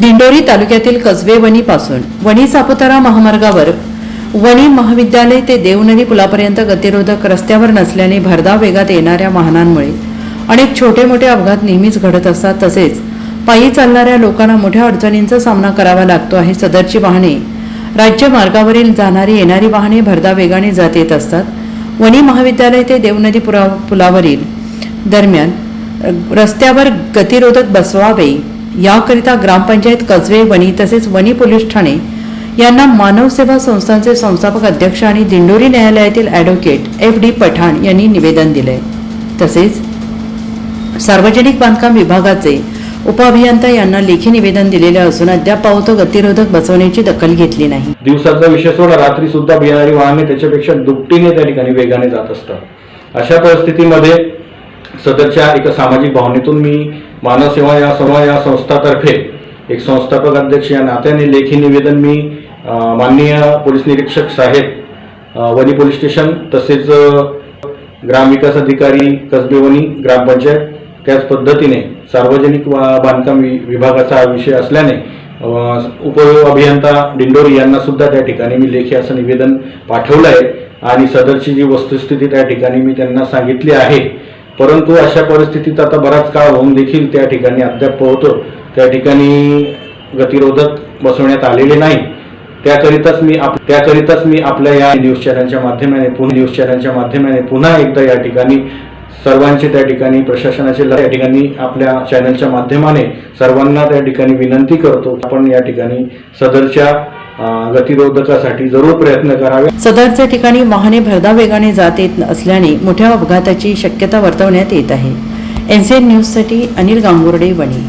दिंडोरी तालुक्यातील कसबे वणीपासून वणी सापुतारा महामार्गावर वणी महाविद्यालय ते देवनदी पुलापर्यंत गतिरोधक रस्त्यावर नसल्याने भरधाव वेगात येणाऱ्या वाहनांमुळे अनेक छोटे मोठे अपघात नेहमीच घडत असतात. तसेच पायी चालणाऱ्या लोकांना मोठ्या अडचणींचा सामना करावा लागतो आहे. सदरची वाहने राज्य मार्गावरील जाणारी येणारी वाहने भरधाव वेगाने जात येत असतात. वणी महाविद्यालय ते देवनदी पुरा पुलावरील दरम्यान रस्त्यावर गतिरोधक बसवावे याकरिता ग्रामपंचायत कसवे वणी तसेच वणी पोलीस ठाणे यांना मानव सेवा संस्थांचे संस्थापक अध्यक्ष आणि दिंडोरी न्यायालयातील ॲडव्होकेट एफ डी पठाण यांनी निवेदन दिले. तसेच सार्वजनिक बांधकाम विभागाचे उपअभियंता यांना लेखी निवेदन दिलेले असून अद्याप पावतो गतिरोधक बसवण्याची दखल घेतली नाही. दिवसाचा विषय सोडा रात्री सुद्धा येणारी वाहने त्याच्यापेक्षा दुपटीने त्या ठिकाणी वेगाने जात असतात. अशा परिस्थितीमध्ये सदरच्या एका सामाजिक भावनेतून मी मानव सेवा या सेवा या संस्थातर्फे एक संस्थापक अध्यक्ष या नात्याने लेखी निवेदन मी माननीय पोलीस निरीक्षक साहेब वनी वणी पोलीस स्टेशन तसेच ग्रामविकास अधिकारी कसबेवणी ग्रामपंचायत त्याच पद्धतीने सार्वजनिक वा- बांधकाम वि- विभागाचा हा विषय असल्याने उप अभियंता दिंडोरी यांना सुद्धा त्या ठिकाणी मी लेखी असं निवेदन पाठवलं आहे आणि सदरची जी वस्तुस्थिती त्या ठिकाणी मी त्यांना सांगितली आहे परंतु अशा परिस्थितीत आता बराच काळ होऊन देखील त्या ठिकाणी अद्याप पोहतो त्या ठिकाणी गतिरोधक बसवण्यात आलेले नाही. त्याकरिताच मी आप त्याकरिताच मी आपल्या या न्यूज चॅनलच्या माध्यमाने पुन्हा न्यूज चॅनलच्या माध्यमाने पुन्हा एकदा या ठिकाणी सर्वांचे त्या ठिकाणी प्रशासनाचे या ठिकाणी आपल्या चॅनलच्या माध्यमाने सर्वांना त्या ठिकाणी विनंती करतो आपण या ठिकाणी सदरच्या गतिरोधकासाठी जरूर प्रयत्न करावे. सदरच्या ठिकाणी वाहने भरधाव वेगाने जात येत असल्याने मोठ्या अपघाताची शक्यता वर्तवण्यात येत आहे. एनसीएन न्यूजसाठी अनिल गांगुर्डे वणी.